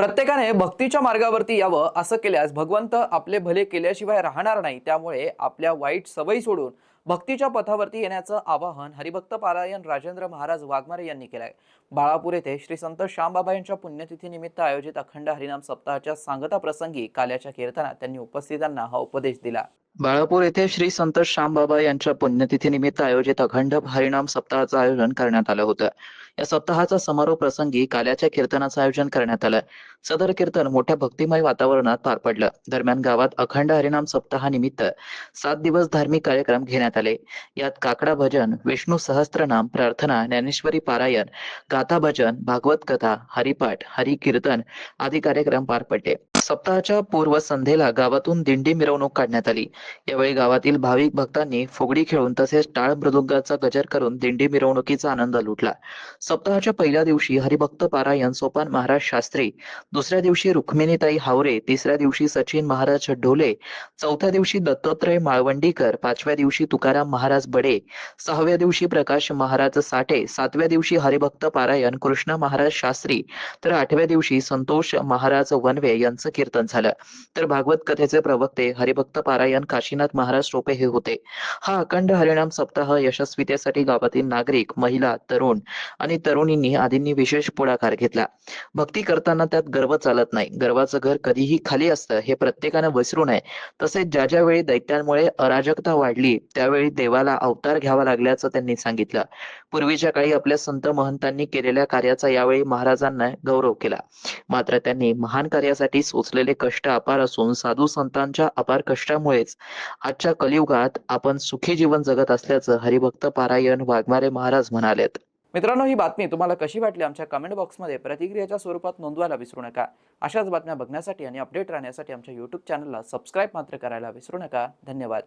प्रत्येकाने भक्तीच्या मार्गावरती यावं असं केल्यास भगवंत आपले भले केल्याशिवाय राहणार नाही. त्यामुळे आपल्या वाईट सवयी सोडून भक्तीच्या पथावरती येण्याचं आवाहन हरिभक्त पारायण राजेंद्र महाराज वाघमारे यांनी केलंय. बाळापूर येथे श्री संत श्यामबाबा यांच्या पुण्यतिथीनिमित्त आयोजित अखंड हरिनाम सप्ताहाच्या सांगता प्रसंगी काल्याच्या कीर्तनात त्यांनी उपस्थितांना हा उपदेश दिला. बाळापूर येथे श्री संत श्यामबाबा यांच्या पुण्यतिथीनिमित्त आयोजित अखंड हरिनाम सप्ताहाचं आयोजन करण्यात आलं होतं. या सप्ताहाचा समारोप प्रसंगी काल्याच्या कीर्तनाचं आयोजन करण्यात आलं. सदर कीर्तन मोठ्या भक्तिमय वातावरणात पार पडलं. दरम्यान गावात अखंड हरिनाम सप्ताहानिमित्त सात दिवस धार्मिक कार्यक्रम घेण्यात आले. यात काकडा भजन विष्णू सहस्त्रनाम प्रार्थना ज्ञानेश्वरी पारायण गाथा भजन भागवत कथा हरिपाठ हरिकीर्तन आदी कार्यक्रम पार पडले. सप्ताहाच्या पूर्वसंध्येला गावातून दिंडी मिरवणूक काढण्यात आली. यावेळी गावातील भाविक भक्तांनी फुगडी खेळून तसेच टाळ मृदुंगाचा गजर करून दिंडी मिरवणुकीचा आनंद लुटला. सप्ताहाच्या पहिल्या दिवशी हरिभक्त पारायण सोपान महाराज शास्त्री दुसऱ्या दिवशी रुक्मिणीताई हावरे तिसऱ्या दिवशी सचिन महाराज ढोले चौथ्या दिवशी दत्तात्रय माळवंडीकर पाचव्या दिवशी तुकाराम महाराज बडे सहाव्या दिवशी प्रकाश महाराज साठे सातव्या दिवशी हरिभक्त पारायण कृष्ण महाराज शास्त्री तर आठव्या दिवशी संतोष महाराज वनवे यांचं कीर्तन झालं. तर भागवत कथेचे प्रवक्ते हरिभक्त पारायण काशीनाथ महाराज टोपे हे होते. हा अखंड हरिणाम सप्ताह यशस्वीतेसाठी गावातील नागरिक महिला तरुण आणि तरुणींनी आदींनी विशेष पुढाकार घेतला. भक्ती करताना त्यात गर्व चालत नाही. गर्वाचं घर कधीही खाली असतं हे प्रत्येकानं विसरू नये. तसेच ज्या ज्या वेळी दैत्यांमुळे अराजकता वाढली त्यावेळी देवाला अवतार घ्यावा लागल्याचं त्यांनी सांगितलं. पूर्वीच्या काळी आपल्या संत महंतांनी केलेल्या कार्याचा यावेळी महाराजांना गौरव केला. मात्र त्यांनी महान कार्यासाठी सोचलेले कष्ट अपार असून साधू संतांच्या अपार कष्टामुळेच आजच्या कलियुगात आपण सुखी जीवन जगत असल्याचं हरिभक्त पारायण वाघमारे महाराज म्हणालेत. मित्रांनो ही बातमी तुम्हाला कशी वाटली आमच्या कमेंट बॉक्समध्ये प्रतिक्रियाच्या स्वरूपात नोंदवायला विसरू नका. अशाच बातम्या बघण्यासाठी आणि अपडेट राहण्यासाठी आमच्या युट्यूब चॅनलला सबस्क्राईब मात्र करायला विसरू नका. धन्यवाद.